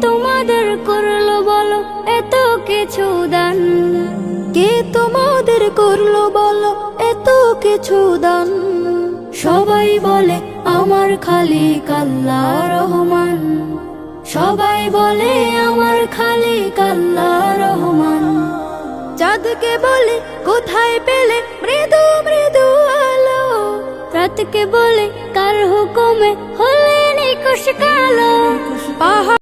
তোমাদের করল বলো, এত কিছু দান। কে তোমাদের করল বলো, এত কিছু দান। সবাই বলে, আমার খালি কাল্লা রহমান। সবাই বলে, আমার খালি কাল্লা রহমান। চাঁদকে বলে, কোথায় পেলে মৃদু মৃদু আলো? রাতকে বলে, কার হুকুমে হলে নিকুশ কালো? পাহাড়